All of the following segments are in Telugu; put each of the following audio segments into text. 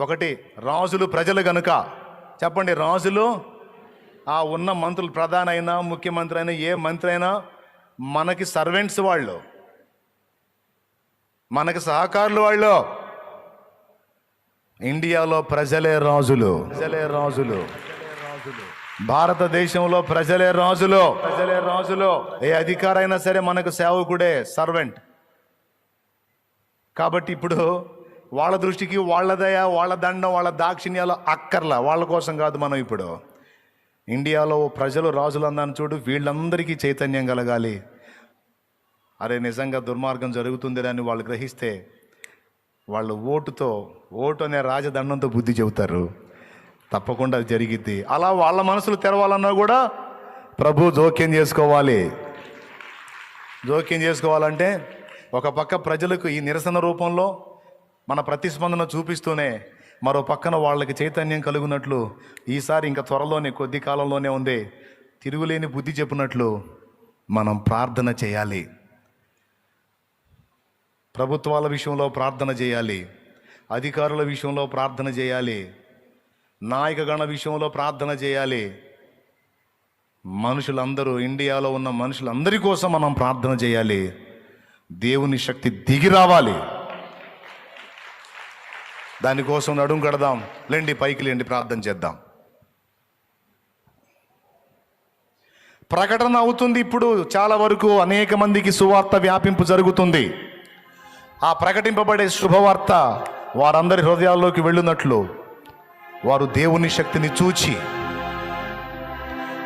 ఒకటి రాజులు ప్రజలు గనుక చెప్పండి రాజులు ఆ ఉన్న మంత్రులు ప్రధాన అయినా ముఖ్యమంత్రి అయినా ఏ మంత్రి అయినా మనకి సర్వెంట్స్ వాళ్ళు. మనకి సహకారులు వాళ్ళు. ఇండియాలో ప్రజలే రాజులు. ప్రజలే రాజులు. భారతదేశంలో ప్రజలే రాజులు. ప్రజలే రాజులు. ఏ అధికారైనా సరే మనకు సేవకుడే సర్వెంట్. కాబట్టి ఇప్పుడు వాళ్ళ దృష్టికి వాళ్ళ దయ వాళ్ళ దండం వాళ్ళ దాక్షిణ్యాలు అక్కర్లా. వాళ్ళ కోసం కాదు మనం ఇప్పుడు. ఇండియాలో ప్రజలు రాజులు అన్నాను చూడు వీళ్ళందరికీ చైతన్యం కలగాలి. అరే నిజంగా దుర్మార్గం జరుగుతుంది అని వాళ్ళు గ్రహిస్తే వాళ్ళు ఓటుతో ఓటు అనే రాజదండంతో బుద్ధి చెబుతారు. తప్పకుండా అది జరిగిద్ది. అలా వాళ్ళ మనసులు తెరవాలన్నా కూడా ప్రభు జోక్యం చేసుకోవాలి. జోక్యం చేసుకోవాలంటే ఒక పక్క ప్రజలకు ఈ నిరసన రూపంలో మన ప్రతిస్పందన చూపిస్తూనే మరో పక్కన వాళ్ళకి చైతన్యం కలుగునట్లు ఈసారి ఇంకా త్వరలోనే కొద్ది కాలంలోనే ఉంది తిరుగులేని బుద్ధి చెప్పినట్లు మనం ప్రార్థన చేయాలి. ప్రభుత్వాల విషయంలో ప్రార్థన చేయాలి. అధికారుల విషయంలో ప్రార్థన చేయాలి. నాయకగణ విషయంలో ప్రార్థన చేయాలి. మనుషులందరూ ఇండియాలో ఉన్న మనుషులందరి కోసం మనం ప్రార్థన చేయాలి. దేవుని శక్తి దిగి రావాలి. దానికోసం నడుం కడదాం. లేండి పైకి లేండి ప్రార్థన చేద్దాం. ప్రకటన అవుతుంది ఇప్పుడు. చాలా వరకు అనేక మందికి సువార్త వ్యాపింపు జరుగుతుంది. ఆ ప్రకటింపబడే శుభవార్త వారందరి హృదయాల్లోకి వెళ్ళినట్లు. వారు దేవుని శక్తిని చూచి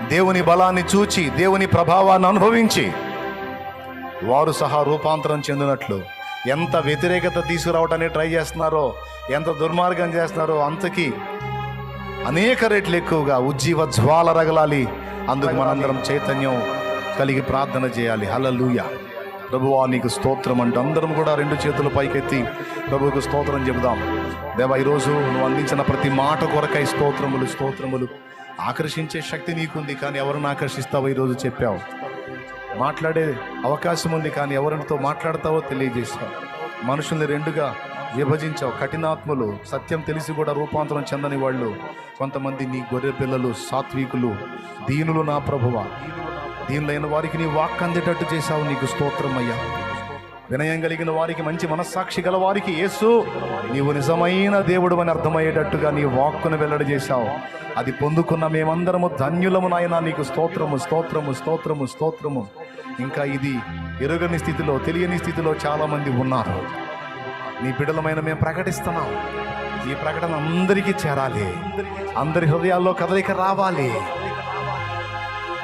దేవుని బలాన్ని చూచి దేవుని ప్రభావాన్ని అనుభవించి వారు సహా రూపాంతరం చెందినట్లు. ఎంత వ్యతిరేకత తీసుకురావడానికి ట్రై చేస్తున్నారో ఎంత దుర్మార్గం చేస్తున్నారో అంతకి అనేక రెట్లు ఎక్కువగా ఉజ్జీవ జ్వాల రగలాలి. అందుకు మనందరం చైతన్యం కలిగి ప్రార్థన చేయాలి. హలలుయ ప్రభువా నీకు స్తోత్రం అంటూ అందరం కూడా రెండు చేతులు పైకెత్తి ప్రభువుకు స్తోత్రం చెబుదాం. దేవా ఈరోజు నువ్వు అందించిన ప్రతి మాట కొరకై స్తోత్రములు స్తోత్రములు ఆకర్షించే శక్తి నీకుంది కానీ ఎవరిని ఆకర్షిస్తావో ఈరోజు చెప్పావు. మాట్లాడే అవకాశం ఉంది కానీ ఎవరితో మాట్లాడతావో తెలియజేశావు మనుషుల్ని రెండుగా విభజించావు. కఠినాత్మలు సత్యం తెలిసి కూడా రూపాంతరం చెందని వాళ్ళు కొంతమంది నీ గొర్రె పిల్లలు సాత్వికులు దీనులు నా ప్రభువ. దీనులైన వారికి నీ వాక్ అందేటట్టు చేశావు. నీకు స్తోత్రం అయ్యా. వినయం కలిగిన వారికి మంచి మనస్సాక్షి గల వారికి యేసు నీవు నిజమైన దేవుడు అని అర్థమయ్యేటట్టుగా నీ వాక్కును వెల్లడి చేశావు. అది పొందుకున్న మేమందరము ధన్యులము నాయన నీకు స్తోత్రము స్తోత్రము స్తోత్రము స్తోత్రము. ఇంకా ఇది ఎరుగని స్థితిలో తెలియని స్థితిలో చాలామంది ఉన్నారు. నీ బిడలమైన మేము ప్రకటిస్తున్నాం. ఈ ప్రకటన అందరికీ చేరాలి. అందరి హృదయాల్లో కదలిక రావాలి.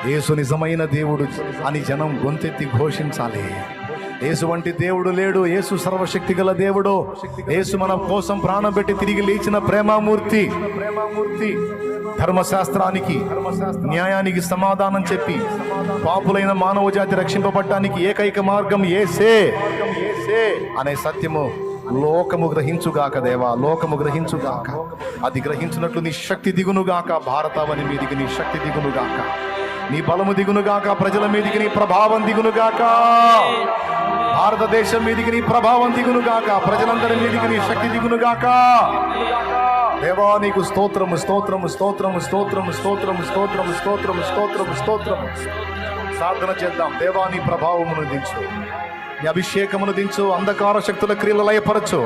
యేసు నిజమైన దేవుడు అని జనం గొంతెత్తి ఘోషించాలి. యేసు వంటి దేవుడు లేడు. యేసు సర్వశక్తి గల దేవుడు. యేసు మన కోసం ప్రాణం పెట్టి తిరిగి లేచిన ప్రేమామూర్తి. ప్రేమామూర్తి ధర్మశాస్త్రానికి న్యాయానికి సమాధానం చెప్పి పాపులైన మానవ జాతి రక్షింపబడటానికి ఏకైక మార్గం ఏసే ఏసే అనే సత్యము లోకము గ్రహించుగాక దేవా లోకము గ్రహించుగాక. అది గ్రహించినట్లు నీ శక్తి దిగునుగాక భారతావని మీదికి నీ శక్తి దిగునుగాక. నీ బలము దిగునుగాక ప్రజల మీదికి నీ ప్రభావం దిగునుగాక. భారతదేశం మీదికి నీ ప్రభావం దిగునుగాక ప్రజలందరి మీదికి నీ శక్తి దిగునుగాక. దేవా నీకు స్తోత్రము స్తోత్రము స్తోత్రము స్తోత్రము స్తోత్రము స్తోత్రము స్తోత్రము స్తోత్రము స్తోత్రము. ప్రార్థన చేద్దాం. దేవా నీ ప్రభావమును దించు. నీ అభిషేకమును దించు అంధకార శక్తుల క్రియలు లయపరచు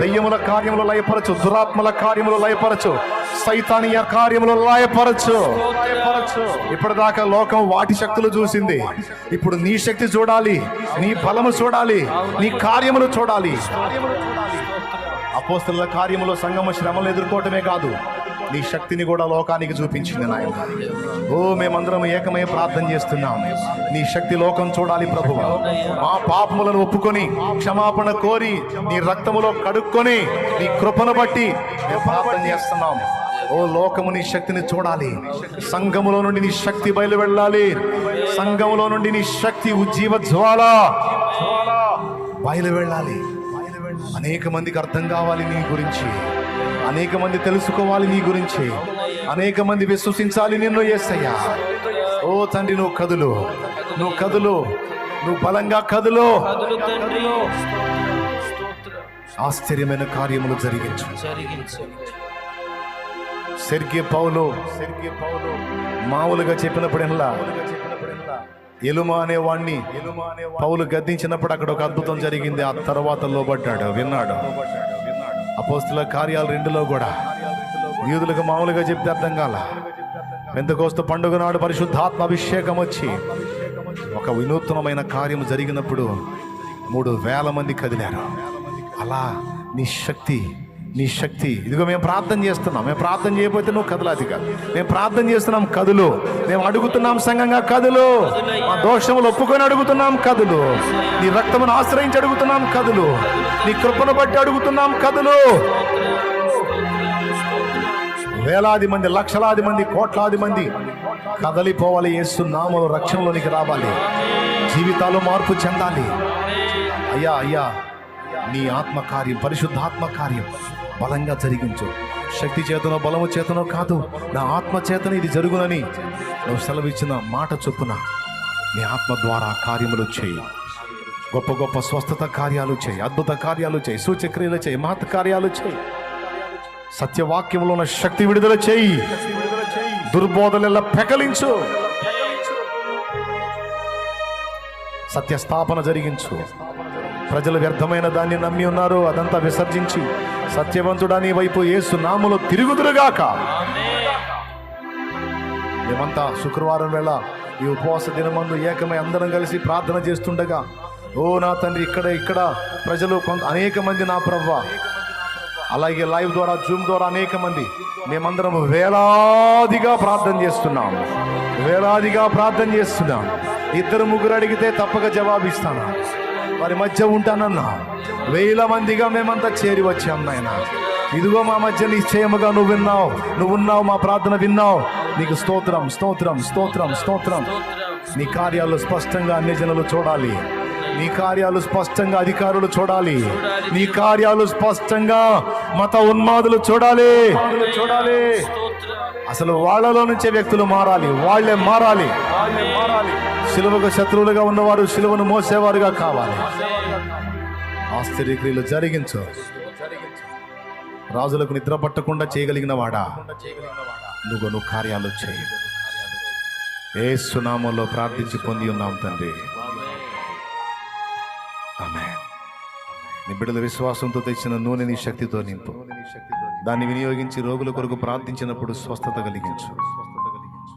దెయ్యముల కార్యములు లయపరచు దురాత్మల కార్యములు లయపరచు సైతానీయ కార్యములు లయపరచు. ఇప్పటిదాకా లోకం వాటి శక్తులు చూసింది. ఇప్పుడు నీ శక్తి చూడాలి నీ బలము చూడాలి నీ కార్యములు చూడాలి. అపోస్తుల కార్యములో సంగమ శ్రమలు ఎదుర్కోవటమే కాదు. నీ శక్తిని కూడా లోకానికి చూపించింది నాయన. ఓ మేమందరం ఏకమై ప్రార్థన చేస్తున్నాం. నీ శక్తి లోకం చూడాలి ప్రభు మా పాపములను ఒప్పుకొని క్షమాపణ కోరి నీ రక్తములో కడుక్కొని నీ కృపను బట్టి మేము ప్రార్థన చేస్తున్నాం. ఓ లోకము నీ శక్తిని చూడాలి. సంఘములో నుండి నీ శక్తి బయలు వెళ్ళాలి. సంఘములో నుండి నీ శక్తి ఉజ్జీవ జ్వాల బయలు వెళ్ళాలి. అనేక మందికి అర్థం కావాలి నీ గురించి. అనేక మంది తెలుసుకోవాలి నీ గురించి. అనేక మంది విశ్వసించాలి నిన్ను ఏసయ్యా. ఓ తండ్రి నువ్వు కదులు. నువ్వు కదులు. నువ్వు బలంగా కదులు. ఆశ్చర్యమైన కార్యములు జరిగించు. జరిగించు. సెర్గే పౌలు సెర్గే పౌలు మామూలుగా చెప్పినప్పుడల్లా ఎలుమ అనేవాణ్ణి పౌలు గద్దించినప్పుడు అక్కడ ఒక అద్భుతం జరిగింది. ఆ తర్వాత లోబడ్డాడు విన్నాడు. అపోస్తుల కార్యాలు రెండులో కూడా. యూదులకు మామూలుగా చెప్తే అర్థం కాల. పెంతకోస్తు పండుగ నాడు పరిశుద్ధాత్మ అభిషేకం వచ్చి ఒక వినూత్నమైన కార్యం జరిగినప్పుడు మూడు వేల మంది కదిలారు. అలా నీ శక్తి నీ శక్తి. ఇదిగో మేము ప్రార్థన చేస్తున్నాం. మేము ప్రార్థన చేయకపోతే నువ్వు కదలాది కాదు మేము ప్రార్థన చేస్తున్నాం కదులు. మేము అడుగుతున్నాం సంఘంగా కదులు. మా దోషములు ఒప్పుకొని అడుగుతున్నాం కదులు. నీ రక్తమును ఆశ్రయించి అడుగుతున్నాం కదులు. నీ కృపను బట్టి అడుగుతున్నాం కదులు. వేలాది మంది లక్షలాది మంది కోట్లాది మంది కదలిపోవాలి యేసు నామలు రక్షణలోనికి రావాలి. జీవితాలు మార్పు చెందాలి. అయ్యా అయ్యా నీ ఆత్మకార్యం పరిశుద్ధాత్మకార్యం. పరిశుద్ధాత్మ కార్యం బలంగా జరిగించు. శక్తి చేతనో బలము చేతనో కాదు నా ఆత్మ చేతన ఇది జరుగునని నువ్వు సెలవిచ్చిన మాట చొప్పున నీ ఆత్మ ద్వారా కార్యములు చేయి. గొప్ప గొప్ప స్వస్థత కార్యాలు చేయి అద్భుత కార్యాలు చేయి సూచక్రియలు చేయి మహత్ కార్యాలు చేయి. సత్యవాక్యంలో ఉన్న శక్తి విడుదల చేయి. దుర్బోధలెల్ల పెకలించు. సత్యస్థాపన జరిగించు. ప్రజలు వ్యర్థమైన దాన్ని నమ్మి ఉన్నారు. అదంతా విసర్జించి సత్యవంతుడని వైపు ఏసు నామలో తిరుగుదురుగాక. మేమంతా శుక్రవారం వేళ ఈ ఉపవాస దినమందు ఏకమై అందరం కలిసి ప్రార్థన చేస్తుండగా ఓ నా తండ్రి ఇక్కడ ఇక్కడ ప్రజలు కొంత అనేక మంది నా ప్రవ్వ. అలాగే లైవ్ ద్వారా జూమ్ ద్వారా అనేక మంది మేమందరం వేలాదిగా ప్రార్థన చేస్తున్నాం. వేలాదిగా ప్రార్థన చేస్తున్నాం. ఇద్దరు ముగ్గురు అడిగితే తప్పక జవాబిస్తాను. వారి మధ్య ఉంటానన్నా. వేల మందిగా మేమంతా చేరి వచ్చాం నాయన. ఇదిగో మా మధ్య నిశ్చయముగా నువ్వు విన్నావు. నువ్వు ఉన్నావు మా ప్రార్థన విన్నావు. నీకు స్తోత్రం స్తోత్రం స్తోత్రం స్తోత్రం. నీ కార్యాలు స్పష్టంగా అన్ని జనులు చూడాలి. నీ కార్యాలు స్పష్టంగా అధికారులు చూడాలి. నీ కార్యాలు స్పష్టంగా మత ఉన్మాదులు చూడాలి. చూడాలి అసలు వాళ్ళలో నుంచే వ్యక్తులు మారాలి వాళ్ళే మారాలి. వాళ్ళే మారాలి. సిలువకు శత్రువులుగా ఉన్నవారు శిలువను మోసేవారుగా కావాలి. ఆశ్చర్యక్రియలు జరిగించు. రాజులకు నిద్ర పట్టకుండా చేయగలిగిన వాడా? నువ్వు నువ్వు కార్యాలు చేయి. ఏ సునామంలో ప్రార్థించి పొంది ఉన్నాం తండ్రి. ఆమె నీ బిడ్డల విశ్వాసంతో తెచ్చిన నూనె నీ శక్తితో నింపు. దాన్ని వినియోగించి రోగుల కొరకు ప్రార్థించినప్పుడు స్వస్థత కలిగించు.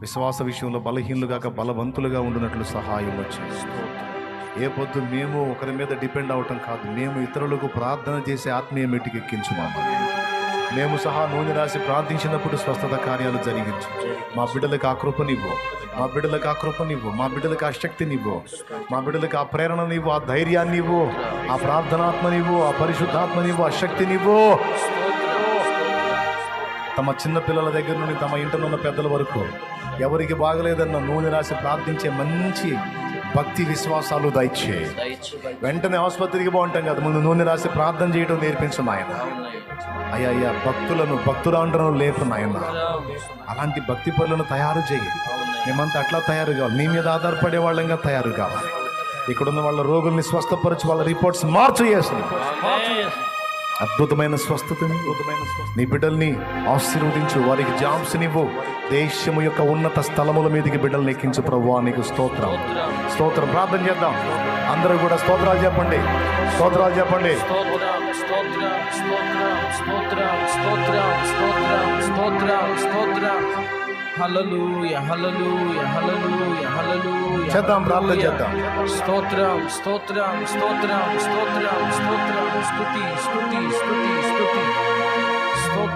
విశ్వాస విషయంలో బలహీనులుగాక బలవంతులుగా ఉండినట్లు సహాయం వచ్చింది ఏ పొద్దు మేము ఒకరి మీద డిపెండ్ అవటం కాదు మేము ఇతరులకు ప్రార్థన చేసే ఆత్మీయ మెట్టుకు ఎక్కించు మేము సహా నూనె రాసి ప్రార్థించినప్పుడు స్వస్థత కార్యాలు జరిగించు. మా బిడ్డలకు ఆ కృపనివ్వు. మా బిడ్డలకు ఆ కృపనివ్వు. మా బిడ్డలకు ఆ శక్తినివ్వు. మా బిడ్డలకు ఆ ప్రేరణనివ్వు ఆ ధైర్యాన్నివ్వు ఆ ప్రార్థనాత్మనివ్వు ఆ పరిశుద్ధాత్మనివ్వు ఆ శక్తినివ్వు. తమ చిన్నపిల్లల దగ్గర నుండి తమ ఇంటనున్న పెద్దల వరకు ఎవరికి బాగలేదన్న నూనె రాసి ప్రార్థించే మంచి భక్తి విశ్వాసాలు దయచే. వెంటనే ఆసుపత్రికి బాగుంటాం కదా ముందు నూనె రాసి ప్రార్థన చేయడం నేర్పించు నాయన. అయ్యా అయ్యా భక్తులను భక్తురాండ్రను లేపు నాయన. అలాంటి భక్తి పనులను తయారు చేయి. మేమంతా అట్లా తయారు కావాలి. నీ మీద ఆధారపడే వాళ్ళంగా తయారు కావాలి. ఇక్కడున్న వాళ్ళ రోగుల్ని స్వస్థపరచు వాళ్ళ రిపోర్ట్స్ మార్చు చేసి అద్భుతమైన స్వస్థతని నీ బిడ్డల్ని ఆశీర్వదించు. వారికి జాబ్స్నివ్వు దేశము యొక్క ఉన్నత స్థలముల మీదకి బిడ్డల్ని ఎక్కించు ప్రభు నీకు స్తోత్రం. స్తోత్రం. ప్రార్థన చేద్దాం. అందరూ కూడా స్తోత్రాలు చెప్పండి. స్తోత్రాలు చెప్పండి. యహలలు యహలలు యహలలు చేద్దాం ప్రార్థన చేద్దాం. స్తోత్రం స్తోత్రం స్తోత్రం స్తోత్రం స్తోత్రం.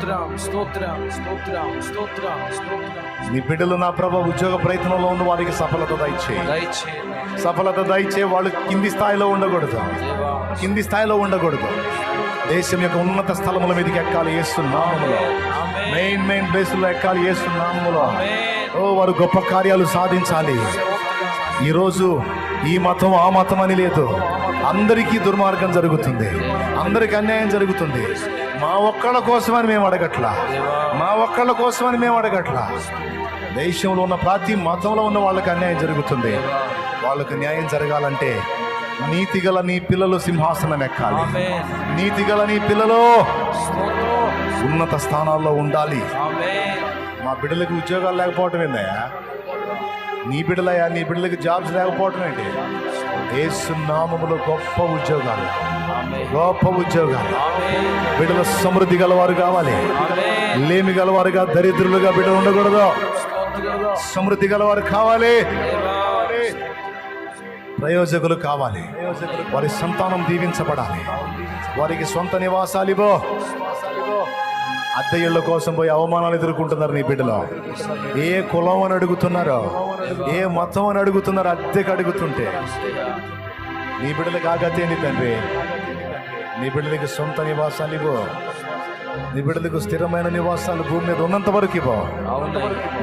స్తోత్రం స్తోత్రం స్తోత్రం స్తోత్రం స్తోత్రం. నీ బిడ్డలు నా ప్రభ ఉద్యోగ ప్రయత్నంలో ఉన్న వారికి సఫలత దయచే. సఫలత దయచే వాళ్ళు కింది స్థాయిలో ఉండకూడదు. కింది స్థాయిలో ఉండకూడదు. దేశం యొక్క ఉన్నత స్థలముల మీదకి ఎక్కాలి ఏస్తున్నాములో మెయిన్ మెయిన్ ప్లేసుల్లో ఎక్కాలి ఏస్తున్నాములో ఓ వారు గొప్ప కార్యాలు సాధించాలి. ఈరోజు ఈ మతం ఆ మతం అని లేదు. అందరికీ దుర్మార్గం జరుగుతుంది. అందరికి అన్యాయం జరుగుతుంది. మా ఒక్కళ్ళ కోసమని మేము అడగట్లా. మా ఒక్కళ్ళ కోసమని మేము అడగట్లా. దేశంలో ఉన్న ప్రతి మతంలో ఉన్న వాళ్ళకి అన్యాయం జరుగుతుంది. వాళ్ళకి న్యాయం జరగాలంటే నీతిగల నీ పిల్లలు సింహాసనం ఎక్కాలి. నీతిగల నీ పిల్లలు ఉన్నత స్థానాల్లో ఉండాలి. మా బిడ్డలకు ఉద్యోగాలు లేకపోవటం ఏందయ్యా? నీ బిడ్డలయ్యా నీ బిడ్డలకు జాబ్స్ లేకపోవటం ఏంటి? ఏసు నామములో గొప్ప ఉద్యోగాలు. గొప్ప ఉద్యోగాలు. బిడ్డల సమృద్ధి గలవారు కావాలి. లేమి గలవారుగా దరిద్రులుగా బిడ్డలు ఉండకూడదు. సమృద్ధి గలవారు కావాలి. ప్రయోజకులు కావాలి. వారి సంతానం దీవించబడాలి. వారికి సొంత నివాసాలు ఇళ్ళ కోసం పోయి అవమానాలు ఎదుర్కొంటున్నారు నీ బిడ్డలో. ఏ కులం అని అడుగుతున్నారో ఏ మతం అని అడుగుతున్నారు అద్దెకు అడుగుతుంటే. నీ బిడ్డలకు ఆగతేంది తండ్రి. నీ బిడ్డలకి సొంత నివాసాలు ఇవ్వు. నీ బిడ్డలకు స్థిరమైన నివాసాలు భూమి మీద ఉన్నంత వరకు ఇవ్వు.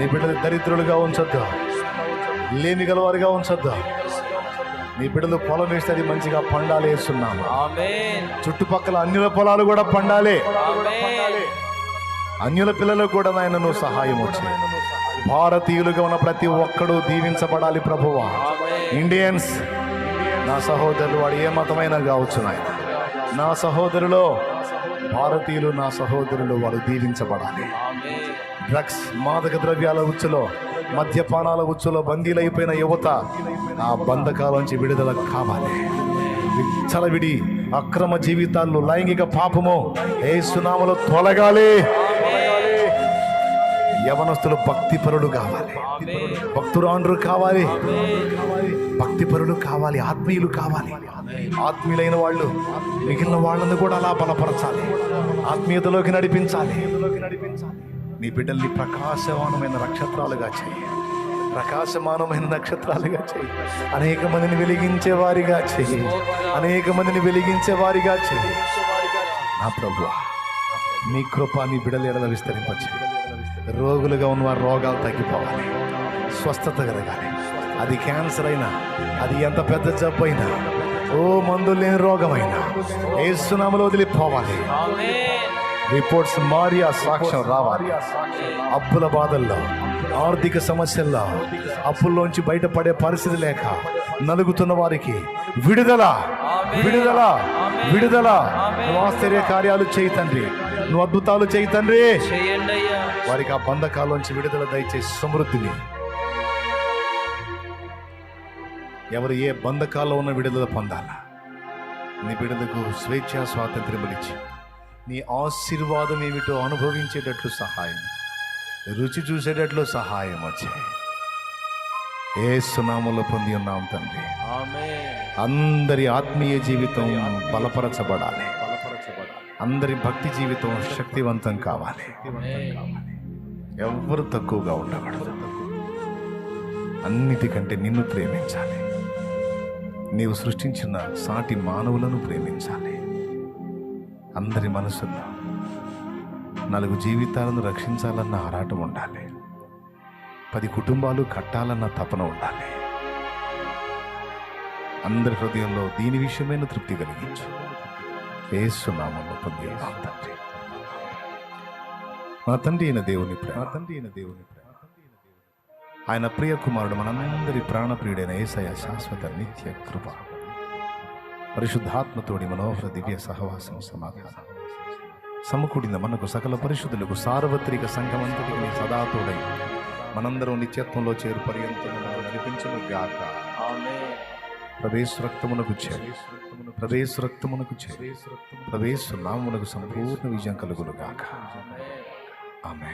నీ బిడ్డలు దరిద్రులుగా ఉంచొద్దు. లేమి గలవారుగా ఉంచొద్దు. నీ బిడ్డలు పొలం వేస్తే అది మంచిగా పండాలి వేస్తున్నాము. చుట్టుపక్కల అన్యుల పొలాలు కూడా పండాలి. అన్యుల పిల్లలకు కూడా నాయన నువ్వు సహాయం వచ్చి. భారతీయులుగా ఉన్న ప్రతి ఒక్కడు దీవించబడాలి ప్రభువా. ఇండియన్స్ నా సహోదరులు వాడు ఏ మతమైనా కావచ్చు నాయన. నా సహోదరులు భారతీయులు నా సహోదరులు వారు దీవించబడాలి. డ్రగ్స్ మాదక ద్రవ్యాల ఉచ్చులో మద్యపానాల ఉచ్చులో బందీలైపోయిన అక్రమ జీవితాల్లో లైంగిక పాపము ఏ సునామలో తొలగాలి. యవనస్తులు భక్తిపరుడు కావాలి. భక్తురాండ్రు కావాలి. భక్తిపరుడు కావాలి. ఆత్మీయులు కావాలి. ఆత్మీయులైన వాళ్ళు మిగిలిన వాళ్ళని కూడా అలా బలపరచాలి. ఆత్మీయతలోకి నడిపించాలి. నీ బిడ్డల్ని ప్రకాశవానమైన నక్షత్రాలుగా చేయాలి ప్రకాశమానమైన నక్షత్రాలుగా చేయి. అనేక మందిని వెలిగించే వారిగా చేయి. అనేక మందిని వెలిగించే వారిగా చేయి. నా ప్రభు నీ కృప నీ బిడ్డలు ఎడల విస్తరింపచ్చు రోగులుగా ఉన్న వారి రోగాలు తగ్గిపోవాలి. స్వస్థత కలగాలి. అది క్యాన్సర్ అయినా అది ఎంత పెద్ద జబ్బు అయినా ఓ మందు లేని రోగమైనా ఏ సునామలో వదిలిపోవాలి. రిపోర్ట్స్ మారి ఆ సాక్ష్యం రావాలి. అప్పుల బాధల్లో ఆర్థిక సమస్యల్లో అప్పుల్లోంచి బయటపడే పరిస్థితి లేక నలుగుతున్న వారికి విడుదల విడుదల విడుదల. నువ్వు ఆశ్చర్య కార్యాలు చేయి తండ్రి. నువ్వు అద్భుతాలు చేయి తండ్రి. వారికి ఆ బంధకాల్లోంచి విడుదల దయచేసి సమృద్ధిని. ఎవరు ఏ బంధకాల్లో ఉన్న విడుదల పొందాలా? నీ బిడ్డలకు స్వేచ్ఛ స్వాతంత్ర్యం ఇచ్చి నీ ఆశీర్వాదం ఏమిటో అనుభవించేటట్లు సహాయం. రుచి చూసేటట్లు సహాయం వచ్చే. ఏ సునాములో పొంది ఉన్నాం తండ్రి. అందరి ఆత్మీయ జీవితం బలపరచబడాలి. అందరి భక్తి జీవితం శక్తివంతం కావాలి. ఎవ్వరు తక్కువగా ఉండకూడదు. అన్నిటికంటే నిన్ను ప్రేమించాలి. నీవు సృష్టించిన సాటి మానవులను ప్రేమించాలి. అందరి మనసుల్లో నలుగు జీవితాలను రక్షించాలన్న ఆరాటం ఉండాలి. పది కుటుంబాలు కట్టాలన్న తపన ఉండాలి. అందరి హృదయంలో దీని విషయమైన తృప్తి కలిగించు. ఏసునామము పొంది తండ్రి. మన తండ్రి అయిన దేవుని మన తండ్రి అయిన దేవుని ఆయన ప్రియ కుమారుడు మనందరి ప్రాణప్రియుడైన ఏసయ శాశ్వత నిత్య కృప. పరిశుద్ధాత్మతోడి మనోహర దివ్య సహవాసం సమాధానం. సమకూడిన మనకు సకల పరిశుద్ధులకు సార్వత్రిక సంఘమంతటికి నీ సదాతోడై మనందరం నిత్యత్వంలో చేరు పర్యంతం నడిపించను గాక. ప్రవేశ రక్తమునకు చేరి. ప్రవేశ రక్తమునకు చేరి. ప్రవేశ నామునకు సంపూర్ణ విజయం కలుగును గాక. ఆమె